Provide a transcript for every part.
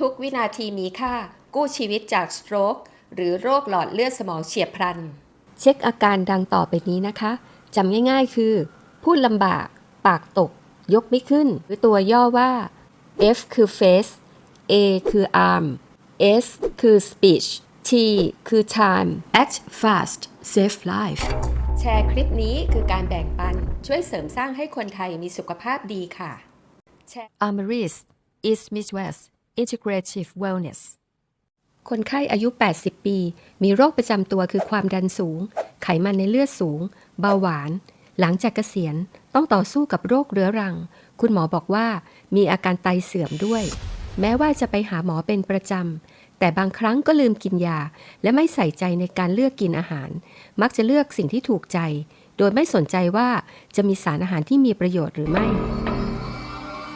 ทุกวินาทีมีค่า กู้ชีวิตจากสโตรกหรือโรคหลอดเลือดสมองเฉียบพลัน เช็คอาการดังต่อไปนี้นะคะจำง่ายๆคือ พูดลำบาก ปากตก ยกไม่ขึ้น หรือตัวย่อว่า F คือ face A คือ arm S คือ speech T คือ time Act fast, save life. แชร์คลิปนี้คือการแบ่งปัน ช่วยเสริมสร้างให้คนไทยมีสุขภาพดีค่ะ แชร์ Amaris, East Midwest, Integrative Wellness. คนไข้อายุ 80 ปี มีโรคประจำตัวคือความดันสูง ไขมันในเลือดสูง เบาหวาน หลังจากเกษียณต้องต่อสู้กับโรคเรื้อรัง คุณหมอบอกว่ามีอาการไตเสื่อมด้วย แม้ว่าจะไปหาหมอเป็นประจำ แต่บางครั้งก็ลืมกินยา และไม่ใส่ใจในการเลือกกินอาหาร มักจะเลือกสิ่งที่ถูกใจ โดยไม่สนใจว่าจะมีสารอาหารที่มีประโยชน์หรือไม่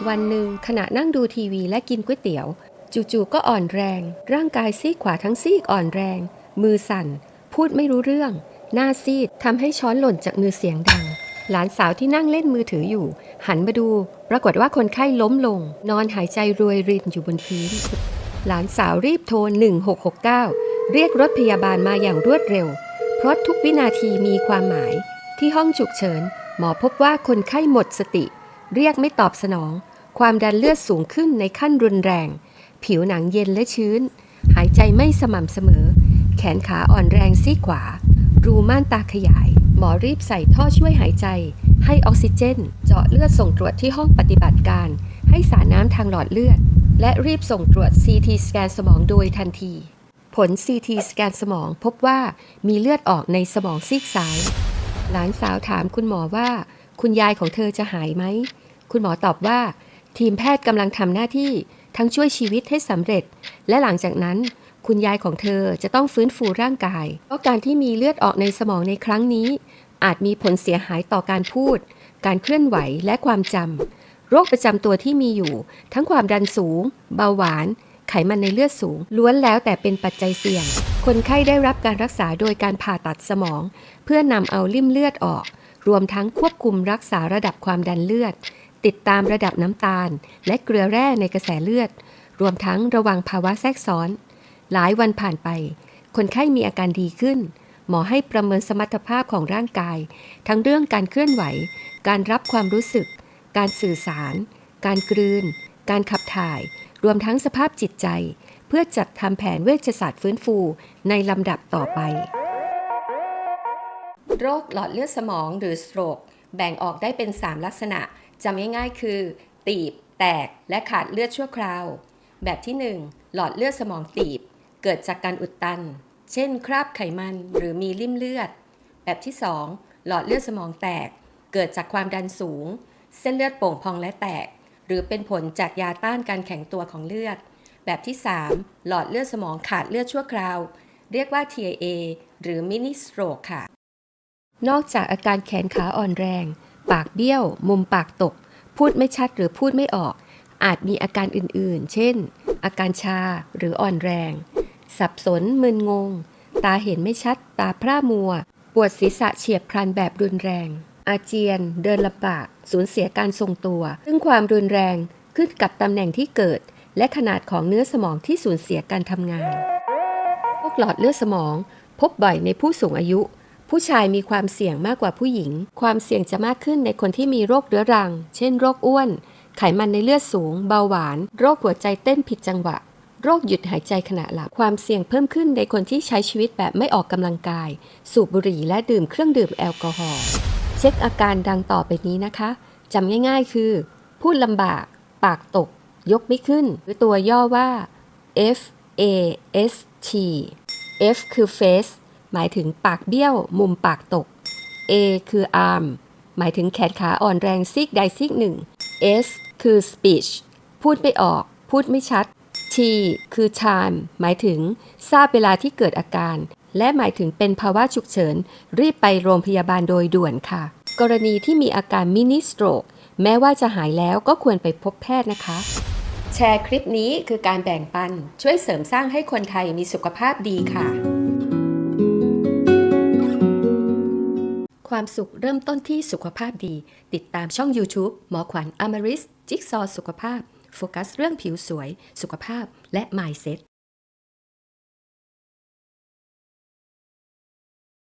วันหนึ่งขณะนั่งดูทีวีและกินก๋วยเตี๋ยว จู่ๆก็อ่อนแรง ร่างกายซีกขวาทั้งซีกอ่อนแรง มือสั่น พูดไม่รู้เรื่อง หน้าซีดทำให้ช้อนหล่นจากมือเสียงดัง หลานสาวที่นั่งเล่นมือถืออยู่ หันมาดู ปรากฏว่าคนไข้ล้มลง นอนหายใจรวยรินอยู่บนพื้นหลานสาวรีบโทร 1669 เรียกรถพยาบาลมาอย่างรวดเร็ว เพราะทุกวินาทีมีความหมาย ที่ห้องฉุกเฉิน หมอพบว่าคนไข้หมดสติ เรียกไม่ตอบสนอง ความดันเลือดสูงขึ้นในขั้นรุนแรง ผิวหนังเย็นและชื้น หายใจไม่สม่ำเสมอ แขนขาอ่อนแรงซีขวา รูม่านตาขยาย หมอรีบใส่ท่อช่วยหายใจ ให้ออกซิเจน เจาะเลือดส่งตรวจที่ห้องปฏิบัติการ ให้สารน้ำทางหลอดเลือด และรีบส่งตรวจ CT สแกนสมองโดยทันที ผล CT สแกนสมองพบว่ามีเลือดออกในสมองซีกซ้าย หลานสาวถามคุณหมอว่า คุณยายของเธอจะหายไหม คุณหมอตอบว่า ทีมแพทย์กำลังทำหน้าที่ทั้งช่วยชีวิตให้สำเร็จ และหลังจากนั้น คุณยายของเธอจะต้องฟื้นฟูร่างกาย เพราะการที่มีเลือดออกในสมองในครั้งนี้ อาจมีผลเสียหายต่อการพูด การเคลื่อนไหวและความจำโรคประจำตัวที่มีอยู่ ทั้งความดันสูง เบาหวาน ไขมันในเลือดสูง ล้วนแล้วแต่เป็นปัจจัยเสี่ยง คนไข้ได้รับการรักษาโดยการผ่าตัดสมอง เพื่อนำเอาลิ่มเลือดออก รวมทั้งควบคุมรักษาระดับความดันเลือด ติดตามระดับน้ำตาล และเกลือแร่ในกระแสเลือด รวมทั้งระวังภาวะแทรกซ้อน หลายวันผ่านไป คนไข้มีอาการดีขึ้น หมอให้ประเมินสมรรถภาพของร่างกาย ทั้งเรื่องการเคลื่อนไหว การรับความรู้สึก การสื่อสาร การกลืน การขับถ่าย รวมทั้งสภาพจิตใจ เพื่อจัดทำแผนเวชศาสตร์ฟื้นฟูในลำดับต่อไป โรคหลอดเลือดสมองหรือ stroke แบ่งออกได้เป็น 3 ลักษณะ จำง่ายๆ คือ ตีบ แตกและขาดเลือดชั่วคราว แบบที่ 1 หลอดเลือดสมองตีบ เกิดจากการอุดตัน เช่น คราบไขมันหรือมีริ่มเลือด แบบที่ 2 หลอดเลือดสมองแตก เกิดจากความดันสูง เส้นเลือดโป่งพองและแตก หรือเป็นผลจากยาต้านการแข็งตัวของเลือด แบบที่ 3 หลอดเลือดสมองขาดเลือดชั่วคราว เรียกว่า TIA หรือ mini stroke ค่ะ นอกจากอาการแขนขาอ่อนแรง ปากเบี้ยว มุมปากตก พูดไม่ชัดหรือพูดไม่ออก อาจมีอาการอื่นๆ เช่น อาการชาหรืออ่อนแรง สับสนมึนงง ตาเห็นไม่ชัด ตาพร่ามัว ปวดศีรษะเฉียบพลันแบบรุนแรง อาเจียน เดินลำบาก สูญเสียการทรงตัว ซึ่งความรุนแรงขึ้นกับตำแหน่งที่เกิด และขนาดของเนื้อสมองที่สูญเสียการทำงาน พวกหลอดเลือดสมองพบบ่อยในผู้สูงอายุ ผู้ชายมีความเสี่ยงมากกว่าผู้หญิง ความเสี่ยงจะมากขึ้นในคนที่มีโรคเรื้อรัง เช่น โรคอ้วน ไขมันในเลือดสูง เบาหวาน โรคหัวใจเต้นผิดจังหวะ โรคหยุดหายใจขณะหลับ ความเสี่ยงเพิ่มขึ้นในคนที่ใช้ชีวิตแบบไม่ออกกำลังกาย สูบบุหรี่และดื่มเครื่องดื่มแอลกอฮอล์ เช็คอาการดังต่อไปนี้นะคะ จำง่าย ๆ คือ พูดลำบาก ปากตก ยกไม่ขึ้น หรือตัวย่อว่า F A S T F คือ face หมายถึงปากเบี้ยว มุมปากตก A คือ arm หมายถึงแขนขาอ่อนแรงซีกใดซีกหนึ่ง S คือ speech พูดไม่ออก พูดไม่ชัด T คือ time หมายถึงทราบเวลาที่เกิดอาการ และหมายถึงเป็นภาวะฉุกเฉิน รีบไปโรงพยาบาลโดยด่วนค่ะ กรณีที่มีอาการมินิสโตรกแม้ว่าจะหายแล้วก็ควรไปพบแพทย์นะคะ แชร์คลิปนี้คือการแบ่งปัน ช่วยเสริมสร้างให้คนไทยมีสุขภาพดีค่ะ ความสุขเริ่มต้นที่สุขภาพดี ติดตามช่อง YouTube หมอขวัญอมริส จิ๊กซอสุขภาพ โฟกัสเรื่องผิวสวย สุขภาพและ mindset